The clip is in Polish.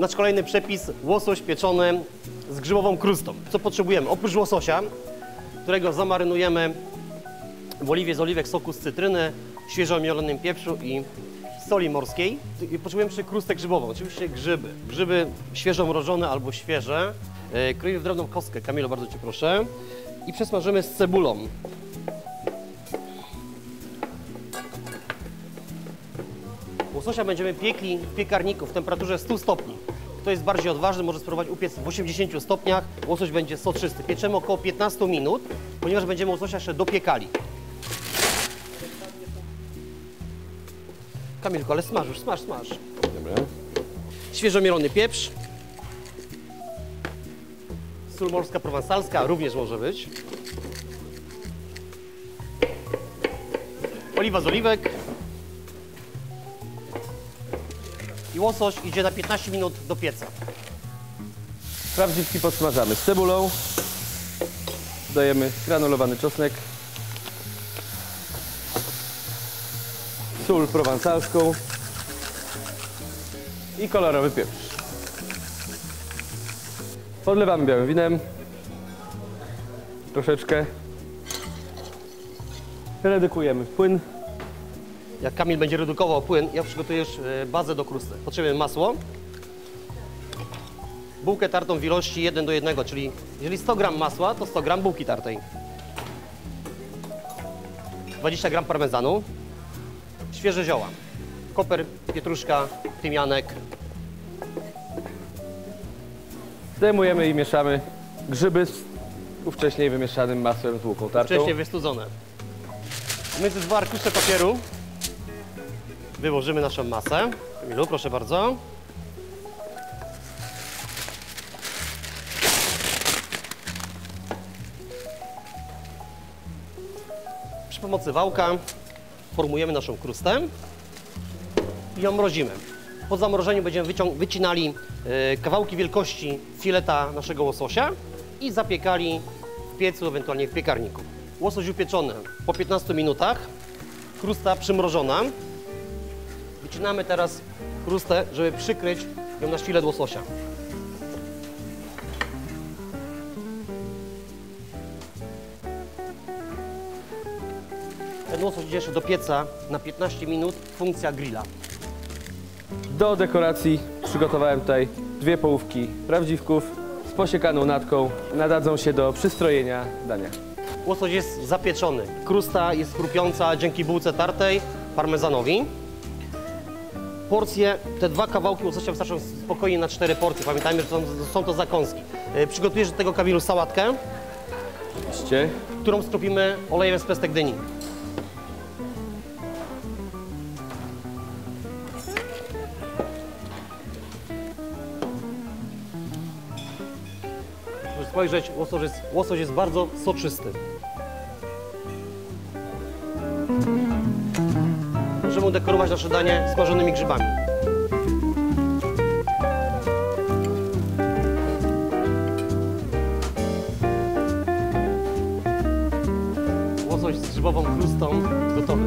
Nasz kolejny przepis, łosoś pieczony z grzybową krustą. Co potrzebujemy? Oprócz łososia, którego zamarynujemy w oliwie z oliwek soku z cytryny, świeżo omielonym pieprzu i soli morskiej. I potrzebujemy jeszcze krustę grzybową, oczywiście grzyby. Grzyby świeżo mrożone albo świeże. E, Kroimy w drobną kostkę, Kamilo, bardzo Cię proszę. I przesmażymy z cebulą. Łososia będziemy piekli w piekarniku w temperaturze 100 stopni. Kto jest bardziej odważny, może spróbować upiec w 80 stopniach. Łosoś będzie soczysty. Pieczemy około 15 minut, ponieważ będziemy łososia jeszcze dopiekali. Kamilko, ale smaż już, smaż, smaż. Dobra. Świeżo mielony pieprz. Sól morska prowansalska również może być. Oliwa z oliwek. I łosoś idzie na 15 minut do pieca. Prawdziwki podsmażamy z cebulą. Dajemy granulowany czosnek. Sól prowansalską. I kolorowy pieprz. Podlewamy białym winem. Troszeczkę. Redukujemy płyn. Jak Kamil będzie redukował płyn, ja przygotuję już e, bazę do krusty. Potrzebujemy masło, bułkę tartą w ilości 1 do 1, czyli jeżeli 100 gram masła, to 100 gram bułki tartej. 20 gram parmezanu, świeże zioła, koper, pietruszka, tymianek, Zdejmujemy i mieszamy grzyby z ówcześniej wymieszanym masłem z łuką tartą. wcześniej wystudzone. Między dwa arkusze papieru wyłożymy naszą masę. Kamilu, proszę bardzo. Przy pomocy wałka formujemy naszą krustę i ją mrozimy. Po zamrożeniu będziemy wycinali e, kawałki wielkości fileta naszego łososia i zapiekali w piecu, ewentualnie w piekarniku. Łosoś upieczony po 15 minutach, krusta przymrożona. Wycinamy teraz krustę, żeby przykryć ją na filet łososia. Ten łosoś idzie jeszcze do pieca na 15 minut, funkcja grilla. Do dekoracji przygotowałem tutaj dwie połówki prawdziwków z posiekaną natką. Nadadzą się do przystrojenia dania. Łosoś jest zapieczony. Krusta jest chrupiąca dzięki bułce tartej, parmezanowi. Porcje, te dwa kawałki łososia wystarczą spokojnie na cztery porcje. Pamiętajmy, że są, są to zakąski. E, Przygotujesz do tego Kamilu sałatkę, Oczywiście. którą skropimy olejem z pestek dyni. Proszę spojrzeć, łosoś jest, łosoś jest bardzo soczysty. Możemy udekorować nasze danie smażonymi grzybami. Łosoś z grzybową krustą gotowy.